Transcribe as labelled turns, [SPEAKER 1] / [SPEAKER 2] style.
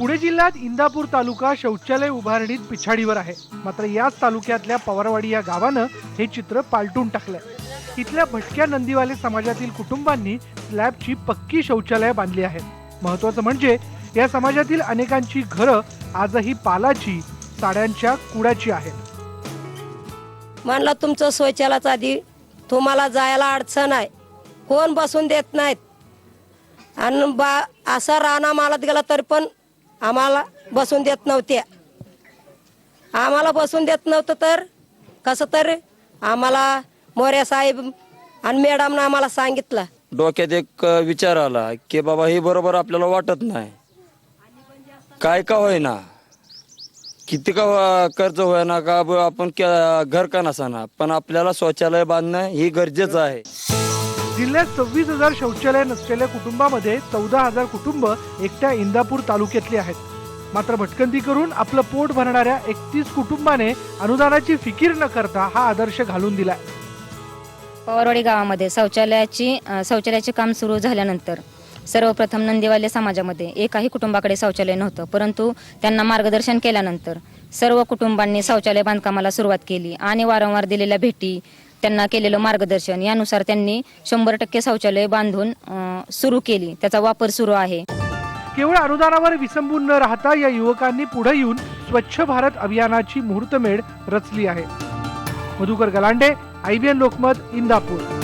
[SPEAKER 1] पुणे जिल्ह्यात इंदापूर तालुका शौचालय उभारणीत पिछाडीवर आहे. मात्र याच तालुक्यातल्या पवारवाडी या गावानं हे चित्र पालटून टाकलंय. इथल्या भटक्या नंदीवाले समाजातील कुटुंबांनी स्लॅबची पक्की शौचालय बांधली आहेत. महत्वाचं म्हणजे या समाजातील अनेकांची घरं आजही पालाची साड्यांच्या कुडाची आहेत.
[SPEAKER 2] म्हणलं तुमचं शौचालयाच आधी तुम्हाला जायला अडचण आहे. कोण बसून देत नाहीत? आणि बा असा राणा मालत गेला तरी पण आम्हाला बसून देत नव्हत्या आम्हाला बसून देत नव्हतं तर कसं तर आम्हाला मोर्या साहेब आणि मॅडमनं आम्हाला सांगितलं.
[SPEAKER 3] डोक्यात एक विचार आला की बाबा हे बरोबर आपल्याला वाटत नाही. काय का होईना? किती का कर्ज होईना? का आपण घर का नसाना? पण आपल्याला शौचालय बांधणं ही गरजेचं आहे.
[SPEAKER 1] जिल्ह्यात सव्वीस हजार शौचालय नसलेल्या कुटुंबामध्ये चौदा हजार कुटुंब एकट्या इंदापूर तालुक्यातली आहेत. मात्र भटकंती करून आपलं पोट भरणाऱ्या एकतीस कुटुंबाने अनुदानाची फिकीर न करता हा आदर्श घालून दिलाय.
[SPEAKER 4] पवारवाडी गावामध्ये शौचालयाची शौचालयाचे काम सुरू झाल्यानंतर सर्वप्रथम नंदीवाले समाजामध्ये एकाही कुटुंबाकडे शौचालय नव्हतं परंतु त्यांना मार्गदर्शन केल्यानंतर सर्व कुटुंबांनी शौचालय बांधकामाला सुरुवात केली आणि वारंवार दिलेल्या भेटी त्यांना केलेलं मार्गदर्शन. यानुसार त्यांनी शंभर टक्के शौचालय बांधून सुरू केली. त्याचा वापर सुरू आहे.
[SPEAKER 1] केवळ अनुदानावर विसंबून न राहता या युवकांनी पुढे येऊन स्वच्छ भारत अभियानाची मुहूर्तमेढ रचली आहे. मधुकर गलांडे आयबीएन लोकमत इंदापूर.